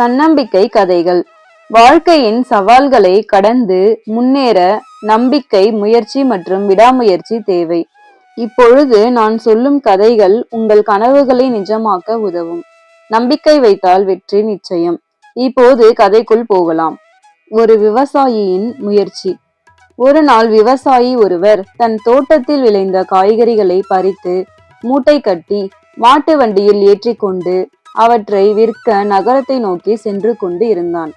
தன்னம்பிக்கை கதைகள். வாழ்க்கையின் சவால்களை கடந்து முன்னேற நம்பிக்கை முயற்சி மற்றும் விடாமுயற்சி தேவை. இப்பொழுது நான் சொல்லும் கதைகள் உங்கள் கனவுகளை நிஜமாக்க உதவும். நம்பிக்கை வைத்தால் வெற்றி நிச்சயம். இப்போது கதைக்குள் போகலாம். ஒரு விவசாயியின் முயற்சி. ஒரு நாள் விவசாயி ஒருவர் தன் தோட்டத்தில் விளைந்த காய்கறிகளை பறித்து மூட்டை கட்டி மாட்டு வண்டியில் ஏற்றிக்கொண்டு அவற்றை விற்க நகரத்தை நோக்கி சென்று கொண்டு இருந்தான்.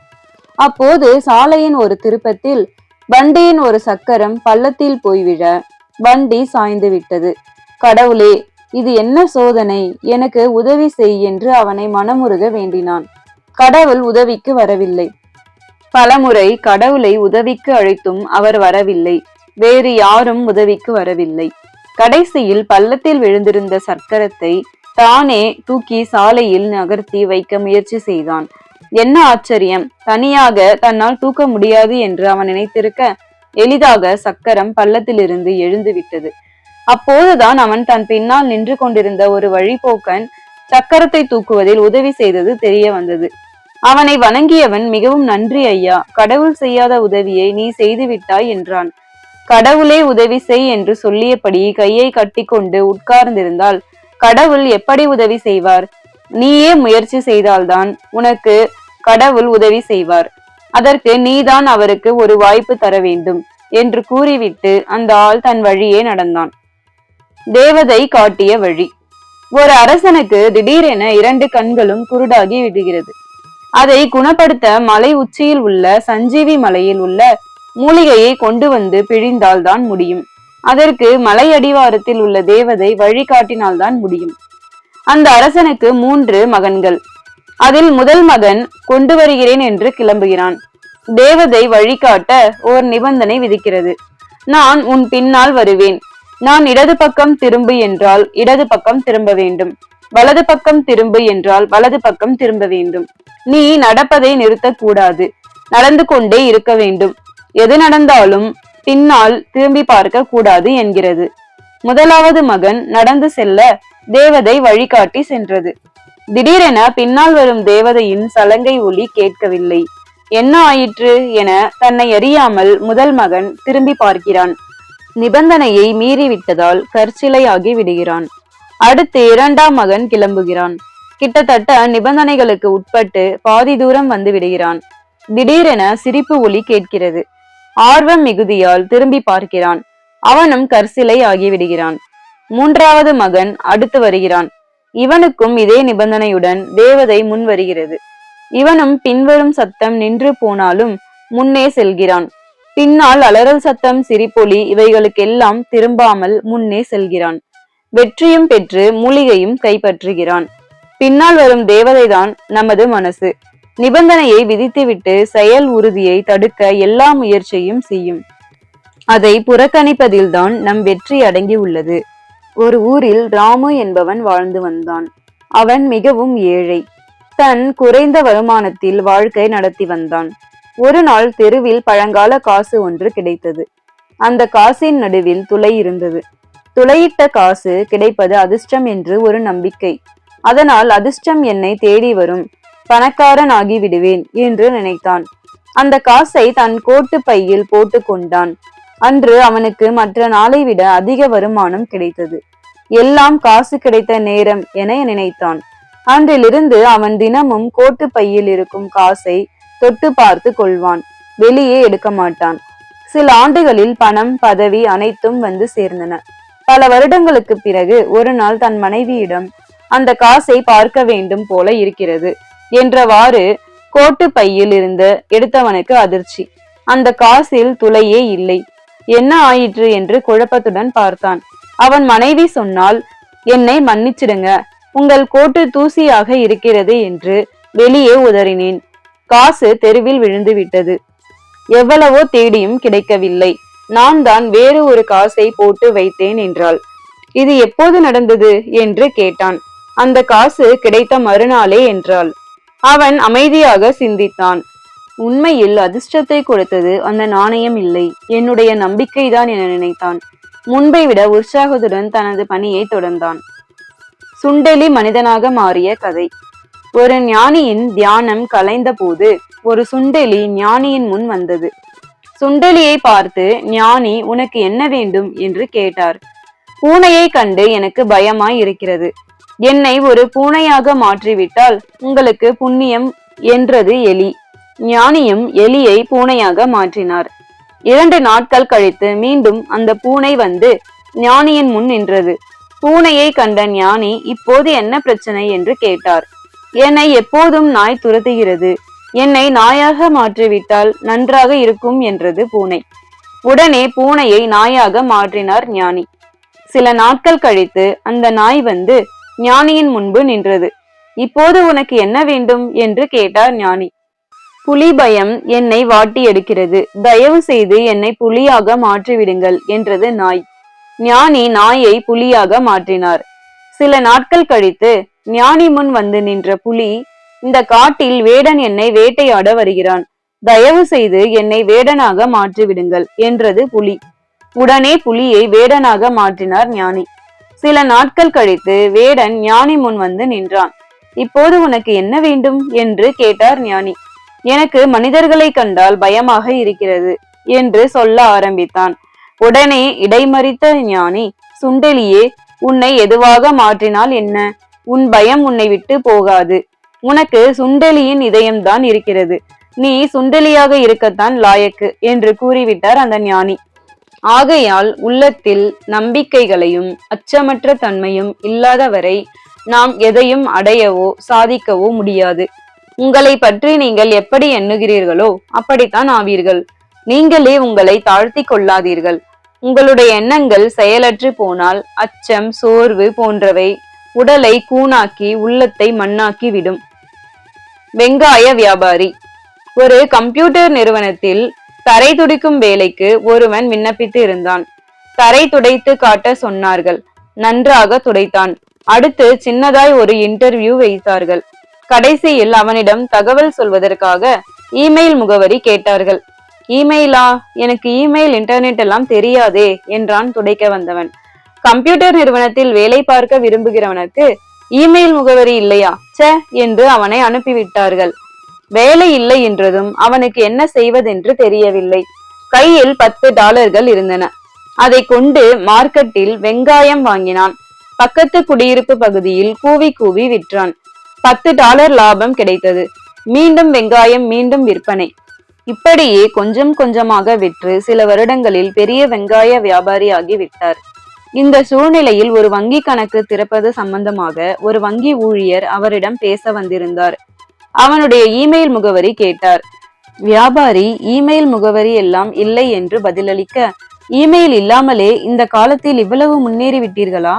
அப்போது சாலையின் ஒரு திருப்பத்தில் வண்டியின் ஒரு சக்கரம் பள்ளத்தில் போய்விட வண்டி சாய்ந்து விட்டது. கடவுளே இது என்ன சோதனை? எனக்கு உதவி செய் என்று அவனை மனமுருக வேண்டினான். கடவுள் உதவிக்கு வரவில்லை. பலமுறை கடவுளை உதவிக்கு அழைத்தும் அவர் வரவில்லை. வேறு யாரும் உதவிக்கு வரவில்லை. கடைசியில் பள்ளத்தில் விழுந்திருந்த சக்கரத்தை தானே தூக்கி சாலையில் நகர்த்தி வைக்க முயற்சி செய்தான். என்ன ஆச்சரியம். தனியாக தன்னால் தூக்க முடியாது என்று அவன் நினைத்திருக்க எளிதாக சக்கரம் பள்ளத்திலிருந்து எழுந்து விட்டது அப்போதுதான் அவன் தன் பின்னால் நின்று கொண்டிருந்த ஒரு வழிபோக்கன் சக்கரத்தை தூக்குவதில் உதவி செய்தது தெரிய வந்தது. அவனை வணங்கியவன் மிகவும் நன்றி ஐயா. கடவுள் செய்யாத உதவியை நீ செய்து விட்டாய் என்றான். கடவுளே உதவி செய் என்று சொல்லியபடி கையை கட்டிக்கொண்டு உட்கார்ந்திருந்தால் கடவுள் எப்படி உதவி செய்வார்? நீயே முயற்சி செய்தால்தான் உனக்கு கடவுள் உதவி செய்வார். அதற்கு நீதான் அவருக்கு ஒரு வாய்ப்பு தர வேண்டும் என்று கூறிவிட்டு அந்த ஆள் தன் வழியே நடந்தான். தேவதை காட்டிய வழி. ஒரு அரசனுக்கு திடீரென இரண்டு கண்களும் குருடாகி விடுகிறது. அதை குணப்படுத்த மலை உச்சியில் உள்ள சஞ்சீவி மலையில் உள்ள மூலிகையை கொண்டு வந்து பிழிந்தால்தான் முடியும். அதற்கு மலை அடிவாரத்தில் உள்ள தேவதை வழிகாட்டினால்தான் முடியும். அந்த அரசனுக்கு மூன்று மகன்கள். அதில் முதல் மகன் கொண்டு வருகிறேன் என்று கிளம்புகிறான். தேவதை வழிகாட்ட ஓர் நிபந்தனை விதிக்கிறது. நான் உன் பின்னால் வருவேன். நான் இடது பக்கம் திரும்பு என்றால் இடது பக்கம் திரும்ப வேண்டும். வலது பக்கம் திரும்பு என்றால் வலது பக்கம் திரும்ப வேண்டும். நீ நடப்பதை நிறுத்தக்கூடாது. நடந்து கொண்டே இருக்க வேண்டும். எது நடந்தாலும் பின்னால் திரும்பி பார்க்க கூடாது என்கிறது. முதலாவது மகன் நடந்து செல்ல தேவதை வழிகாட்டி சென்றது. திடீரென பின்னால் வரும் தேவதையின் சலங்கை ஒலி கேட்கவில்லை. என்ன ஆயிற்று என தன்னை அறியாமல் முதல் மகன் திரும்பி பார்க்கிறான். நிபந்தனையை மீறிவிட்டதால் கற்சிலையாகி விடுகிறான். அடுத்து இரண்டாம் மகன் கிளம்புகிறான். கிட்டத்தட்ட நிபந்தனைகளுக்கு உட்பட்டு பாதி தூரம் வந்து விடுகிறான். திடீரென சிரிப்பு ஒலி கேட்கிறது. ஆர்வம் மிகுதியால் திரும்பி பார்க்கிறான். அவனும் கற்சிலை ஆகிவிடுகிறான். மூன்றாவது மகன் அடுத்து வருகிறான். இவனுக்கும் இதே நிபந்தனையுடன் தேவதை முன் வருகிறது. இவனும் பின்வரும் சத்தம் நின்று போனாலும் முன்னே செல்கிறான். பின்னால் அலறல் சத்தம் சிரிப்பொலி இவைகளுக்கெல்லாம் திரும்பாமல் முன்னே செல்கிறான். வெற்றியும் பெற்று மூலிகையும் கைப்பற்றுகிறான். பின்னால் வரும் தேவதைதான் நமது மனசு. நிபந்தனையை விதித்துவிட்டு செயல் உறுதியை தடுக்க எல்லா முயற்சியும் செய்யும். அதை புறக்கணிப்பதில்தான் நம் வெற்றி அடங்கி உள்ளது. ஒரு ஊரில் ராமு என்பவன் வாழ்ந்து வந்தான். அவன் மிகவும் ஏழை. தன் குறைந்த வருமானத்தில் வாழ்க்கை நடத்தி வந்தான். ஒரு நாள் தெருவில் பழங்கால காசு ஒன்று கிடைத்தது. அந்த காசின் நடுவில் துளை இருந்தது. துளையிட்ட காசு கிடைப்பது அதிர்ஷ்டம் என்று ஒரு நம்பிக்கை. அதனால் அதிர்ஷ்டம் என்னை தேடி வரும். பணக்காரன் ஆகி விடுவேன் என்று நினைத்தான். அந்த காசை தன் கோட்டு பையில் போட்டு கொண்டான். அன்று அவனுக்கு மற்ற நாளை விட அதிக வருமானம் கிடைத்தது. எல்லாம் காசு கிடைத்த நேரம் என நினைத்தான். அன்றிலிருந்து அவன் தினமும் கோட்டு பையில் இருக்கும் காசை தொட்டு பார்த்து கொள்வான். வெளியே எடுக்க மாட்டான். சில ஆண்டுகளில் பணம் பதவி அனைத்தும் வந்து சேர்ந்தன. பல வருடங்களுக்கு பிறகு ஒரு நாள் தன் மனைவியிடம் அந்த காசை பார்க்க வேண்டும் போல இருக்கிறது. என்றவாறு கோட்டு பையில் இருந்து எடுத்தவனுக்கு அதிர்ச்சி. அந்த காசில் துளையே இல்லை. என்ன ஆயிற்று என்று குழப்பத்துடன் பார்த்தான். அவன் மனைவி சொன்னால் என்னை மன்னிச்சிடுங்க. உங்கள் கோட்டு தூசியாக இருக்கிறது என்று வெளியே உதறினேன். காசு தெருவில் விழுந்து விட்டது எவ்வளவோ தேடியும் கிடைக்கவில்லை. நான் தான் வேறு ஒரு காசை போட்டு வைத்தேன் என்றாள். இது எப்போது நடந்தது? என்று கேட்டான். அந்த காசு கிடைத்த மறுநாளே என்றாள். அவன் அமைதியாக சிந்தித்தான். உண்மையில் அதிர்ஷ்டத்தை கொடுத்தது அந்த நாணயம் இல்லை. என்னுடைய நம்பிக்கைதான் என நினைத்தான். முன்பை விட உற்சாகத்துடன் தனது பணியை தொடர்ந்தான். சுண்டெலி மனிதனாக மாறிய கதை. ஒரு ஞானியின் தியானம் கலைந்த போது ஒரு சுண்டெலி ஞானியின் முன் வந்தது. சுண்டெலியை பார்த்து ஞானி உனக்கு என்ன வேண்டும்? என்று கேட்டார். பூனையை கண்டு எனக்கு பயமாய் இருக்கிறது என்னை ஒரு பூனையாக மாற்றிவிட்டால் உங்களுக்கு புண்ணியம் என்றது எலி. ஞானியும் எலியை பூனையாக மாற்றினார். இரண்டு நாட்கள் கழித்து மீண்டும் அந்த பூனை வந்து ஞானியின் முன் நின்றது. பூனையை கண்ட ஞானி இப்போது என்ன பிரச்சனை? என்று கேட்டார். என்னை எப்போதும் நாய் துரத்துகிறது. என்னை நாயாக மாற்றிவிட்டால் நன்றாக இருக்கும் என்றது பூனை. உடனே பூனையை நாயாக மாற்றினார் ஞானி. சில நாட்கள் கழித்து அந்த நாய் வந்து ஞானியின் முன்பு நின்றது. இப்போது உனக்கு என்ன வேண்டும்? என்று கேட்டார் ஞானி. புலி பயம் என்னை வாட்டி எடுக்கிறது. தயவு செய்து என்னை புலியாக மாற்றிவிடுங்கள் என்றது நாய். ஞானி நாயை புலியாக மாற்றினார். சில நாட்கள் கழித்து ஞானி முன் வந்து நின்ற புலி இந்த காட்டில் வேடன் என்னை வேட்டையாட வருகிறான். தயவு செய்து என்னை வேடனாக மாற்றிவிடுங்கள் என்றது புலி. உடனே புலியை வேடனாக மாற்றினார் ஞானி. சில நாட்கள் கழித்து வேடன் ஞானி முன் வந்து நின்றான். இப்போது உனக்கு என்ன வேண்டும்? என்று கேட்டார் ஞானி. எனக்கு மனிதர்களை கண்டால் பயமாக இருக்கிறது என்று சொல்ல ஆரம்பித்தான். உடனே இடைமறித்த ஞானி சுண்டெலியே உன்னை எதுவாக மாற்றினால் என்ன? உன் பயம் உன்னை விட்டு போகாது. உனக்கு சுண்டெலியின் இதயம்தான் இருக்கிறது. நீ சுண்டெலியாக இருக்கத்தான் லாயக்கு என்று கூறிவிட்டார் அந்த ஞானி. ஆகையால் உள்ளத்தில் நம்பிக்கைகளையும் அச்சமற்ற தன்மையும் இல்லாதவரை நாம் எதையும் அடையவோ சாதிக்கவோ முடியாது. உங்களை பற்றி நீங்கள் எப்படி எண்ணுகிறீர்களோ அப்படித்தான் ஆவீர்கள். நீங்களே உங்களை தாழ்த்தி கொள்ளாதீர்கள். உங்களுடைய எண்ணங்கள் செயலற்று போனால் அச்சம் சோர்வு போன்றவை உடலை கூணாக்கி உள்ளத்தை மண்ணாக்கி விடும் வெங்காய வியாபாரி. ஒரு கம்ப்யூட்டர் நிறுவனத்தில் தரை துடிக்கும் வேலைக்கு ஒருவன் விண்ணப்பித்து இருந்தான். தரை துடைத்து காட்ட சொன்னார்கள். நன்றாக துடைத்தான். அடுத்து சின்னதாய் ஒரு இன்டர்வியூ வைத்தார்கள். கடைசியில் அவனிடம் தகவல் சொல்வதற்காக இமெயில் முகவரி கேட்டார்கள். இமெயிலா எனக்கு இமெயில் இன்டர்நெட் எல்லாம் தெரியாதே என்றான் துடைக்க வந்தவன். கம்ப்யூட்டர் நிறுவனத்தில் வேலை பார்க்க விரும்புகிறவனுக்கு இமெயில் முகவரி இல்லையா? ச என்று அவனை அனுப்பிவிட்டார்கள். வேலை இல்லை என்றதும் அவனுக்கு என்ன செய்வதென்று தெரியவில்லை. கையில் பத்து டாலர்கள் இருந்தன. அதை கொண்டு மார்க்கெட்டில் வெங்காயம் வாங்கினான். பக்கத்து குடியிருப்பு பகுதியில் கூவி கூவி விற்றான். பத்து டாலர் லாபம் கிடைத்தது. மீண்டும் வெங்காயம் மீண்டும் விற்பனை. இப்படியே கொஞ்சம் கொஞ்சமாக விற்று சில வருடங்களில் பெரிய வெங்காய வியாபாரியாகி விட்டார். இந்த சூழ்நிலையில் ஒரு வங்கி கணக்கு திறப்பது சம்பந்தமாக ஒரு வங்கி ஊழியர் அவரிடம் பேச வந்திருந்தார். அவனுடைய இமெயில் முகவரி கேட்டார். வியாபாரி இமெயில் முகவரி எல்லாம் இல்லை என்று பதிலளிக்க இமெயில் இல்லாமலே இந்த காலத்தில் இவ்வளவு முன்னேறி விட்டீர்களா?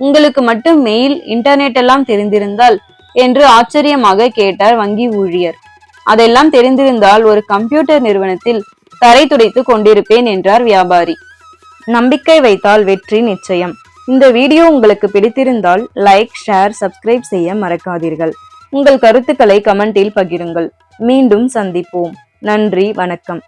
உங்களுக்கு மட்டும் மெயில் இன்டர்நெட் எல்லாம் தெரிந்திருந்தால் என்று ஆச்சரியமாக கேட்டார் வங்கி ஊழியர். அதெல்லாம் தெரிந்திருந்தால் ஒரு கம்ப்யூட்டர் நிறுவனத்தில் தரை துடைத்து கொண்டிருப்பேன் என்றார் வியாபாரி. நம்பிக்கை வைத்தால் வெற்றி நிச்சயம். இந்த வீடியோ உங்களுக்கு பிடித்திருந்தால் லைக் ஷேர் சப்ஸ்கிரைப் செய்ய மறக்காதீர்கள். உங்கள் கருத்துக்களை கமெண்டில் பகிருங்கள். மீண்டும் சந்திப்போம். நன்றி வணக்கம்.